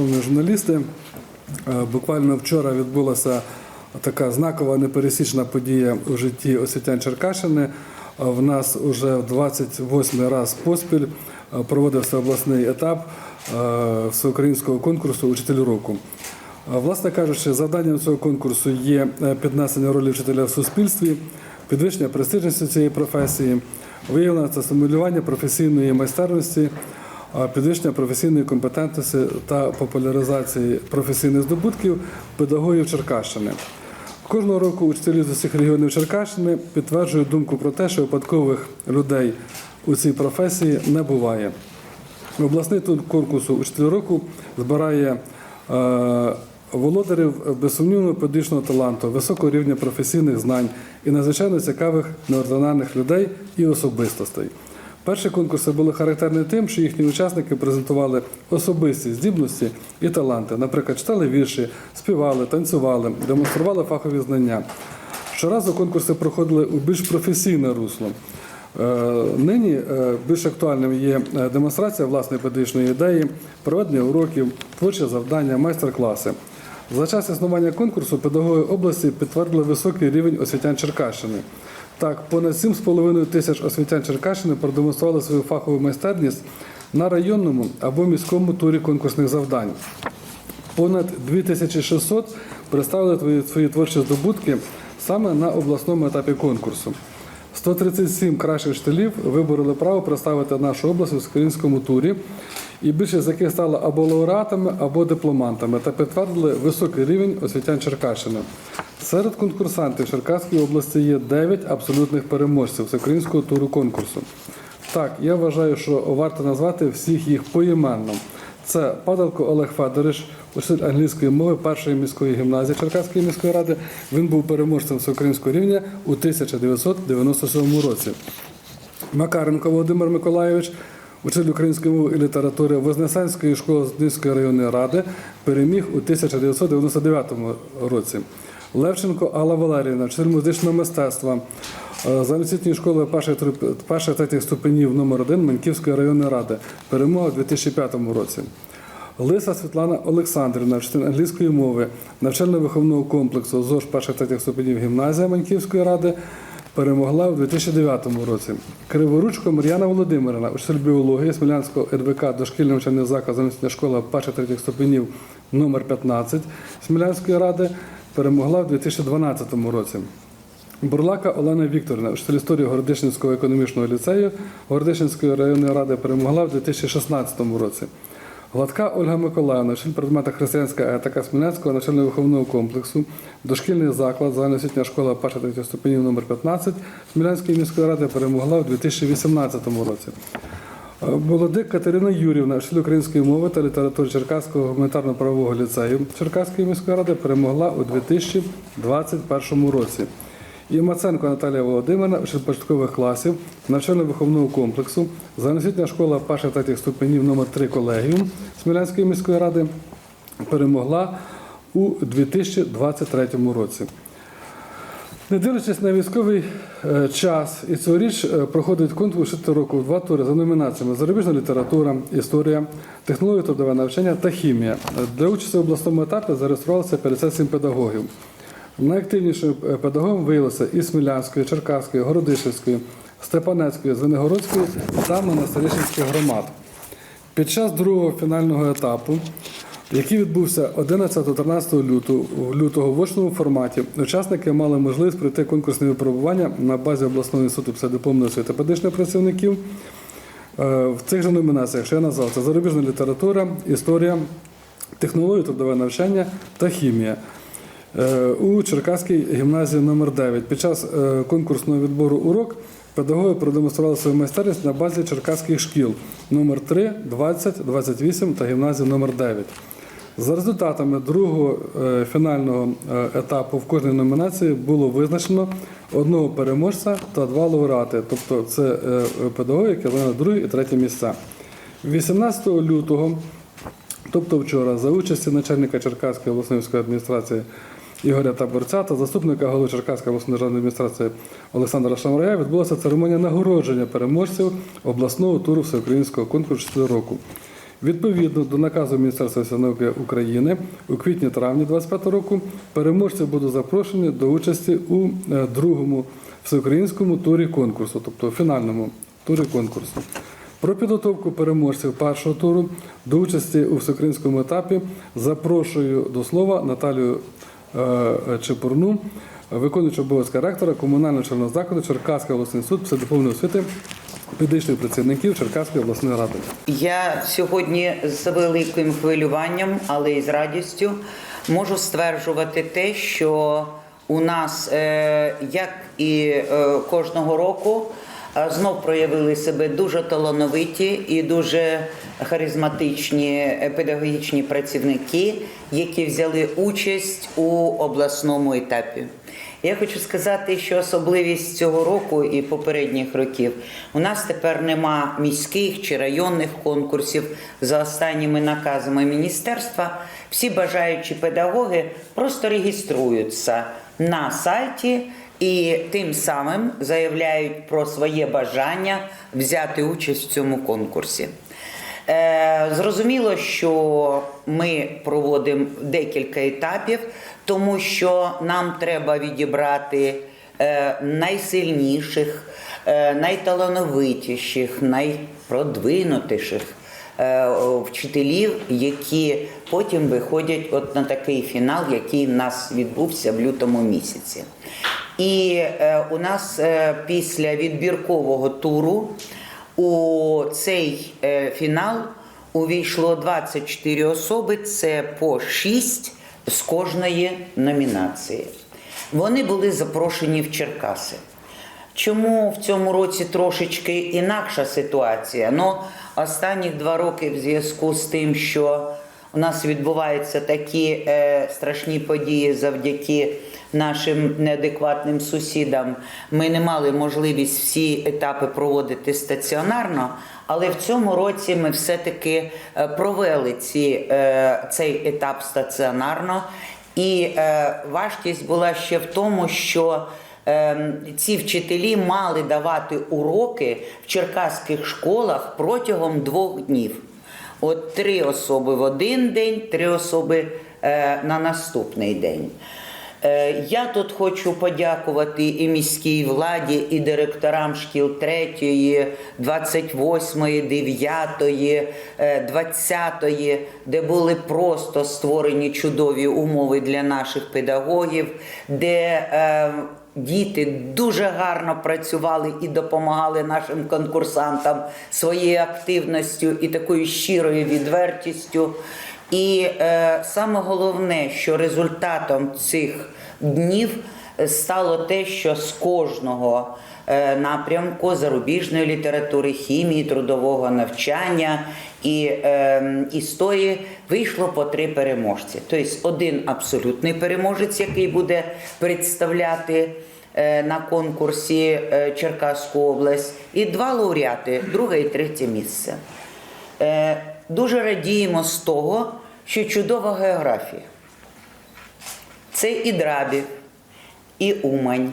шановні журналісти. Е, Буквально вчора відбулася така знакова непересічна подія у житті освітян Черкащини. Е, В нас вже в 28 раз поспіль е, проводився обласний етап всеукраїнського конкурсу Учитель року. Власне кажучи, завданням цього конкурсу є піднесення ролі вчителя в суспільстві, підвищення престижності цієї професії, виявлення та стимулювання професійної майстерності, підвищення професійної компетентності та популяризації професійних здобутків педагогів Черкащини. Кожного року учителі з усіх регіонів Черкащини підтверджують думку про те, що випадкових людей у цій професії не буває. Обласний тур конкурсу «Учитель року збирає е, володарів безсумнівно педагогічного таланту, високого рівня професійних знань і надзвичайно цікавих неординарних людей і особистостей. Перші конкурси були характерні тим, що їхні учасники презентували особисті здібності і таланти. Наприклад, читали вірші, співали, танцювали, демонстрували фахові знання. Щоразу конкурси проходили у більш професійне русло. Е, Нині е, більш актуальним є е, демонстрація власної педагогічної ідеї, проведення уроків, творчі завдання, майстер-класи. За час існування конкурсу педагоги області підтвердили високий рівень освітян Черкащини. Так, понад 7,5 тисяч освітян Черкащини продемонстрували свою фахову майстерність на районному або міському турі конкурсних завдань. Понад 2600 представили свої творчі здобутки саме на обласному етапі конкурсу. 137 кращих вчителів вибороли право представити нашу область у всеукраїнському турі, і більшість з яких стали або лауреатами, або дипломантами та підтвердили високий рівень освітян Черкащини. Серед конкурсантів Черкаської області є 9 абсолютних переможців всеукраїнського туру конкурсу. Так, я вважаю, що варто назвати всіх їх поіменно. Це Падалко Олег Федорович, учитель англійської мови першої міської гімназії Черкаської міської ради. Він був переможцем всеукраїнського рівня у 1997 році. Макаренко Володимир Миколайович, учитель української мови і літератури Вознесенської школи Знівської районної ради, переміг у 1999 році. Левченко Алла Валеріївна, вчитель музичного мистецтва е, школи перших перших третіх ступенів номер 1 Маньківської районної ради. Перемога у 2005 році. Лиса Світлана Олександрівна, вчитель англійської мови, навчально-виховного комплексу ЗОЖ перших третіх ступенів гімназія Маньківської ради, перемогла у 2009 році. Криворучко Мар'яна Володимирівна, учитель біології Смілянського РВК дошкільний навчальний заклад замість школа перших третіх ступенів номер 15 Смілянської ради, перемогла у 2012 році. Бурлака Олена Вікторівна, вчитель історії Городищенського економічного ліцею Городищенської районної ради перемогла в 2016 році. Гладка Ольга Миколаївна, вчитель предмета християнська етика Смілянського навчально-виховного комплексу, дошкільний заклад, загальноосвітня школа перша третя ступенів номер 15 Смілянської міської ради перемогла в 2018 році. Молодик Катерина Юрівна, вчитель української мови та літератури Черкаського гуманітарно-правового ліцею Черкаської міської ради перемогла у 2021 році. І Маценко Наталія Володимирівна, початкових класів навчально-виховного комплексу, загальноосвітня школа перших третіх ступенів номер 3 колегіум Смілянської міської ради перемогла у 2023 році. Не дивлячись на військовий е, час, і цьогоріч е, проходить конкурс «Вчитель року в два тури за номінаціями зарубіжна література, історія, технології трудове навчання та хімія. Для участі в обласному етапі зареєструвалося 57 педагогів. Найактивнішим е, педагогом виявилися і Смілянської, Черкаської, Городишівської, Степанецької, Звенигородської та Монастирищенських громад. Під час другого фінального етапу, який відбувся 11-13 лютого, лютого в очному форматі, учасники мали можливість пройти конкурсне випробування на базі обласного інституту псевдопомної освіти педагогічних працівників. Е, В цих же номінаціях, що я назвав, це зарубіжна література, історія, технології трудове навчання та хімія. Е, У Черкаській гімназії номер 9 під час е, конкурсного відбору урок педагоги продемонстрували свою майстерність на базі черкаських шкіл номер 3, 20, 28 та гімназії номер 9. За результатами другого е, фінального етапу в кожній номінації було визначено одного переможця та два лауреати, тобто це педагоги, які зайняли друге і третє місця. 18 лютого Тобто вчора за участі начальника Черкаської обласної адміністрації Ігоря Таборця та заступника голови Черкаської обласної державної адміністрації Олександра Шамрая відбулася церемонія нагородження переможців обласного туру всеукраїнського конкурсу «Чотири року. Відповідно до наказу Міністерства науки України у квітні-травні 2025 року переможці будуть запрошені до участі у е, другому всеукраїнському турі конкурсу, тобто фінальному турі конкурсу. Про підготовку переможців першого туру до участі у всеукраїнському етапі запрошую до слова Наталію Чепурну, виконуючого обов'язки ректора комунального червоного закладу Черкаський обласний суд психдипломної освіти педагогічних працівників Черкаської обласної ради. Я сьогодні з великим хвилюванням, але й з радістю можу стверджувати те, що у нас, е, як і е, кожного року, е, знов проявили себе дуже талановиті і дуже харизматичні педагогічні працівники, які взяли участь у обласному етапі. Я хочу сказати, що особливість цього року і попередніх років у нас тепер нема міських чи районних конкурсів за останніми наказами міністерства. Всі бажаючі педагоги просто реєструються на сайті і тим самим заявляють про своє бажання взяти участь в цьому конкурсі. Е, Зрозуміло, що ми проводимо декілька етапів, тому що нам треба відібрати е, найсильніших, е, найталановитіших, найпродвинутіших вчителів, які потім виходять от на такий фінал, який в нас відбувся в лютому місяці. І е, у нас е, після відбіркового туру у цей е, фінал увійшло 24 особи, це по 6 з кожної номінації. Вони були запрошені в Черкаси. Чому в цьому році трошечки інакша ситуація? Ну, останні два роки в зв'язку з тим, що у нас відбуваються такі е, страшні події завдяки нашим неадекватним сусідам, ми не мали можливість всі етапи проводити стаціонарно. Але в цьому році ми все-таки е, провели ці, е, цей етап стаціонарно. І е, важкість була ще в тому, що е, ці вчителі мали давати уроки в черкаських школах протягом двох днів. От три особи в один день, три особи е, на наступний день. Е, Я тут хочу подякувати і міській владі, і директорам шкіл 3, 28, 9, 20, де були просто створені чудові умови для наших педагогів, де е, Діти дуже гарно працювали і допомагали нашим конкурсантам своєю активністю і такою щирою відвертістю. І е, саме головне, що результатом цих днів стало те, що з кожного е, напрямку зарубіжної літератури, хімії, трудового навчання і е, історії вийшло по три переможці. Тобто один абсолютний переможець, який буде представляти е, на конкурсі е, Черкаську область, і два лауреати, друге і третє місце. Е, Дуже радіємо з того, що чудова географія. Це і Драбів, і Умань,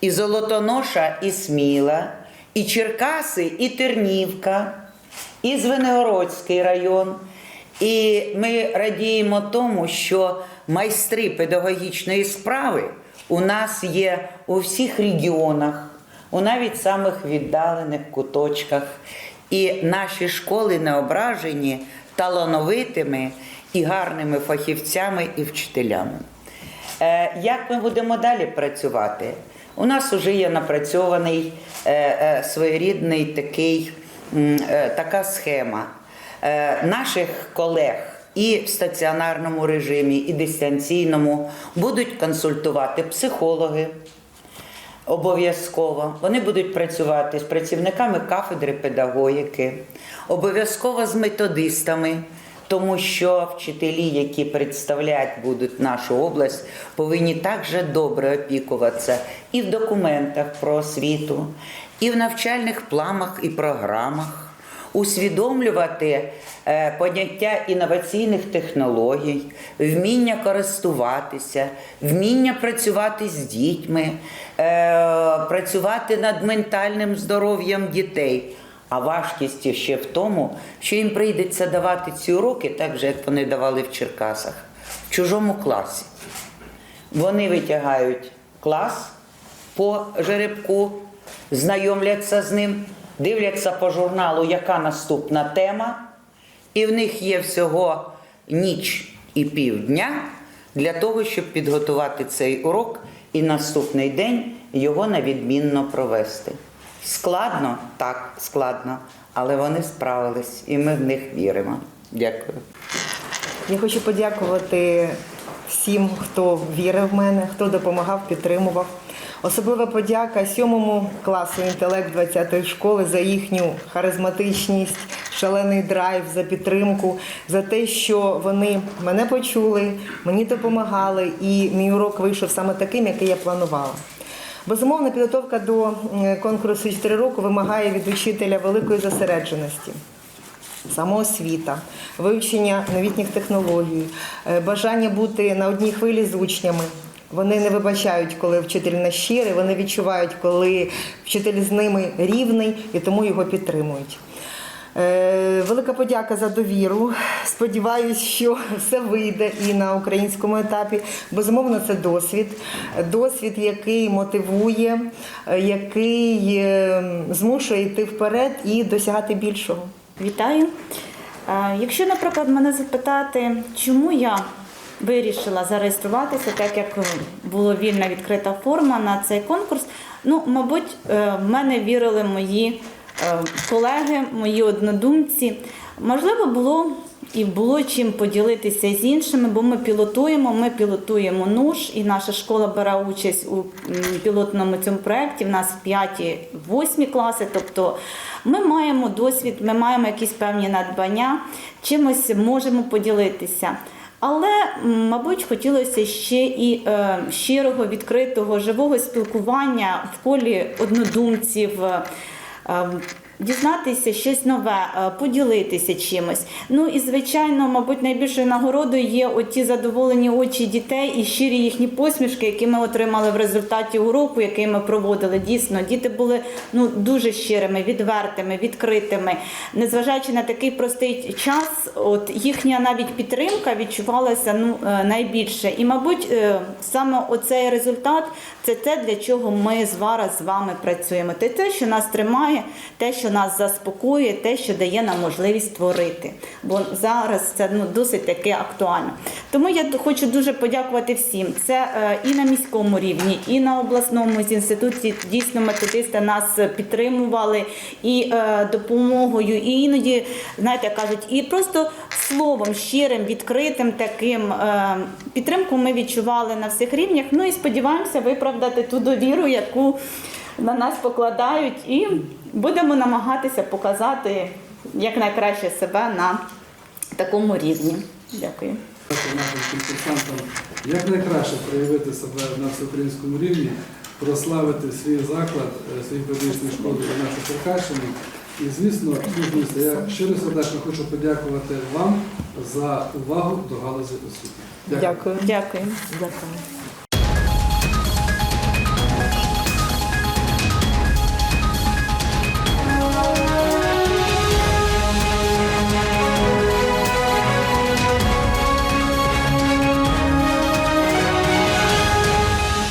і Золотоноша, і Сміла, і Черкаси, і Тернівка, і Звенигородський район. І ми радіємо тому, що майстри педагогічної справи у нас є у всіх регіонах, у навіть самих віддалених куточках. І наші школи не ображені талановитими і гарними фахівцями і вчителями. Е, Як ми будемо далі працювати? У нас вже є напрацьований е, е, своєрідний такий, така схема наших колег і в стаціонарному режимі, і дистанційному будуть консультувати психологи. Обов'язково вони будуть працювати з працівниками кафедри педагогіки, обов'язково з методистами, тому що вчителі, які представляють будуть нашу область, повинні також добре опікуватися і в документах про освіту, і в навчальних планах і програмах усвідомлювати е, поняття інноваційних технологій, вміння користуватися, вміння працювати з дітьми, е, працювати над ментальним здоров'ям дітей. А важкість ще в тому, що їм прийдеться давати ці уроки так же, як вони давали в Черкасах, в чужому класі. Вони витягають клас по жеребку, знайомляться з ним, дивляться по журналу, яка наступна тема, і в них є всього ніч і півдня для того, щоб підготувати цей урок і наступний день його на відмінно провести. Складно? Так, складно, але вони справились, і ми в них віримо. Дякую. Я хочу подякувати всім, хто вірив в мене, хто допомагав, підтримував. Особлива подяка сьомому класу інтелект 20-ї школи за їхню харизматичність, шалений драйв, за підтримку, за те, що вони мене почули, мені допомагали, і мій урок вийшов саме таким, який я планувала. Безумовно, підготовка до конкурсу 4 року вимагає від учителя великої зосередженості самоосвіта, вивчення новітніх технологій, е, бажання бути на одній хвилі з учнями. Вони не вибачають, коли вчитель не щирий, вони відчувають, коли вчитель з ними рівний і тому його підтримують. Е, Велика подяка за довіру. Сподіваюсь, що все вийде і на українському етапі. Безумовно, це досвід. Досвід, який мотивує, е, який е, змушує йти вперед і досягати більшого. Вітаю. Якщо, наприклад, мене запитати, чому я вирішила зареєструватися, так як була вільна відкрита форма на цей конкурс, ну, мабуть, е, в мене вірили мої е, колеги, мої однодумці. Можливо, було і було чим поділитися з іншими, бо ми пілотуємо. Ми пілотуємо НУШ, і наша школа бере участь у пілотному цьому проєкті. В нас 5-8 класи. Тобто ми маємо досвід, ми маємо якісь певні надбання, чимось можемо поділитися. Але, мабуть, хотілося ще і е, щирого, відкритого, живого спілкування в колі однодумців. е, е, Дізнатися щось нове, е, поділитися чимось. Ну і звичайно, мабуть, найбільшою нагородою є оті задоволені очі дітей і щирі їхні посмішки, які ми отримали в результаті уроку, який ми проводили. Дійсно, діти були ну дуже щирими, відвертими, відкритими. Незважаючи на такий простий час, от їхня навіть підтримка відчувалася ну е, найбільше. І, мабуть, е, саме оцей результат це те, для чого ми зараз з вами працюємо. Це те, що нас тримає, те, що нас заспокоює, те, що дає нам можливість творити. Бо зараз це ну досить таки актуально. Тому я хочу дуже подякувати всім. Це е, і на міському рівні, і на обласному з інституції дійсно методисти нас підтримували і е, допомогою, і іноді, знаєте, кажуть, і просто словом щирим, відкритим таким е, підтримку ми відчували на всіх рівнях. Ну і сподіваємося виправдати ту довіру, яку на нас покладають, і будемо намагатися показати якнайкраще себе на такому рівні. Дякую. Дякую нашим конкурсантам як найкраще проявити себе на всеукраїнському рівні, прославити свій заклад, е, свій педагогічний школи і нашу Черкащину. І, звісно, місто, я щиро сердечно хочу подякувати вам за увагу до галузі освіти. Дякую. Дякую. Дякую.